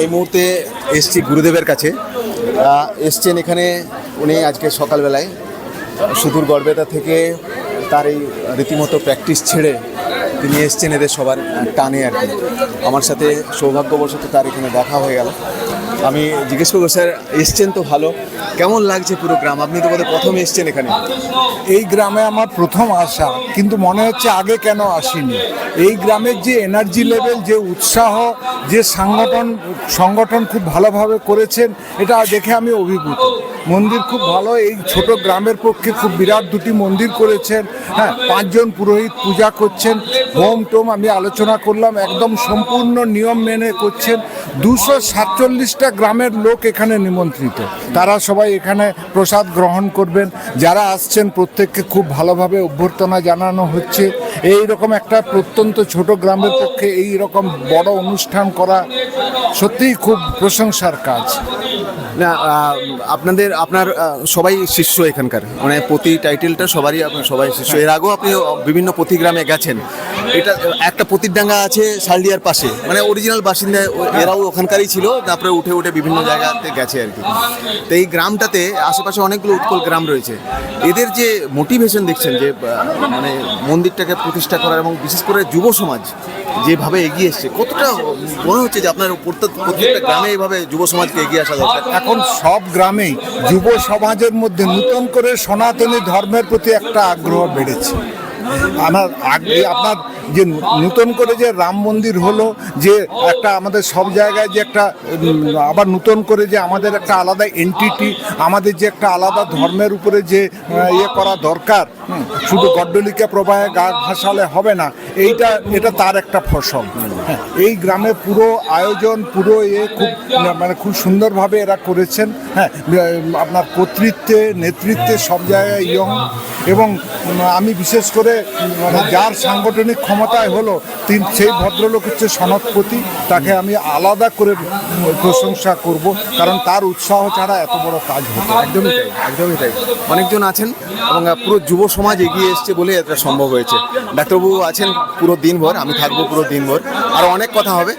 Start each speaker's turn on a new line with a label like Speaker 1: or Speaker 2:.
Speaker 1: এই মুহূর্তে এসছি গুরুদেবের কাছে। এসছেন এখানে উনি আজকে সকালবেলায়। সুদূর গড়বেতা থেকে তার এই রীতিমতো প্র্যাকটিস ছেড়ে তিনি এসছেন এদের সবার টানে আর কি। আমার সাথে সৌভাগ্যবশত তার এখানে দেখা হয়ে গেল। আমি জিজ্ঞেস করব, স্যার, এসছেন তো ভালো। কেমন লাগছে পুরো গ্রাম? আপনি তো বোধহয় প্রথম এসছেন এখানে।
Speaker 2: এই গ্রামে আমার প্রথম আসা, কিন্তু মনে হচ্ছে আগে কেন আসিনি। এই গ্রামের যে এনার্জি লেভেল যে উৎসাহ, যে সংগঠন সংগঠন খুব ভালোভাবে করেছেন, এটা দেখে আমি অভিভূত। মন্দির খুব ভালো, এই ছোট গ্রামের পক্ষে খুব বিরাট দুটি মন্দির করেছেন। হ্যাঁ পাঁচজন পুরোহিত পূজা করছেন। হোম টোম আমি আলোচনা করলাম, একদম সম্পূর্ণ নিয়ম মেনে করছেন। দুশো সাতচল্লিশটা গ্রামের লোক এখানে নিমন্ত্রিত। তারা সবাই এখানে প্রসাদ গ্রহণ করবেন। যারা আসছেন প্রত্যেককে খুব ভালোভাবে অভ্যর্থনা জানানো হচ্ছে। এই রকম একটা প্রত্যন্ত ছোট গ্রামের পক্ষে এই রকম বড় অনুষ্ঠান করা সত্যিই খুব প্রশংসার কাজ।
Speaker 1: না আপনাদের, আপনার সবাই শিষ্য এখানকার। মানে প্রতি টাইটেলটা সবারই আপনার সবাই শিষ্য। এর আগেও আপনি বিভিন্ন প্রতি গ্রামে গেছেন। এটা, একটা প্রতিরডাঙ্গা আছে শালডিয়ার পাশে। মানে অরিজিনাল বাসিন্দা এরাও ওখানকারই ছিল। তারপরে উঠে উঠে বিভিন্ন জায়গাতে গেছে আর কি। তো এই গ্রামটাতে আশেপাশে অনেকগুলো উৎকল গ্রাম রয়েছে। এদের যে মোটিভেশন দেখছেন, যে মানে মন্দিরটাকে প্রতিষ্ঠা করার এবং বিশেষ করে যুব সমাজ যেভাবে এগিয়ে এসছে, কতটা মনে হচ্ছে যে আপনার প্রত্যেক- প্রত্যেকটা গ্রামে এইভাবে যুব সমাজকে এগিয়ে আসা দরকার?
Speaker 2: এখন সব গ্রামেই যুব সমাজের মধ্যে নতুন করে সনাতনী ধর্মের প্রতি একটা আগ্রহ বেড়েছে। আমার আগে আপনার যে নূতন করে যে রাম মন্দির হলো যে একটা আমাদের সব জায়গায় যে একটা আবার নতুন করে যে আমাদের একটা আলাদা এন্টিটি আমাদের যে একটা আলাদা ধর্মের উপরে যে ইয়ে করা দরকার শুধু গড্ডলিকা প্রবাহে গা ভাসালে হবে না এইটা এটা তার একটা ফসল। হ্যাঁ, এই গ্রামে পুরো আয়োজন পুরো এ খুব মানে খুব সুন্দরভাবে এরা করেছেন। হ্যাঁ আপনার কর্তৃত্বে নেতৃত্বে সব জায়গায় ইয়ং এবং আমি বিশেষ করে মানে যার সাংগঠনিক ক্ষমতায় হলো, তিন, সেই ভদ্রলোক হচ্ছে সনৎপতি তাকে আমি আলাদা করে প্রশংসা করব, কারণ তার উৎসাহ ছাড়া এত বড় কাজ হতো
Speaker 1: একদমই তাই একদমই তাই। অনেকজন আছেন এবং পুরো যুব সমাজ এগিয়ে এসছে বলে এটা সম্ভব হয়েছে। ডাক্তারবাবু আছেন পুরো দিনভর, আমি থাকব পুরো দিনভর। আর অনেক কথা হবে।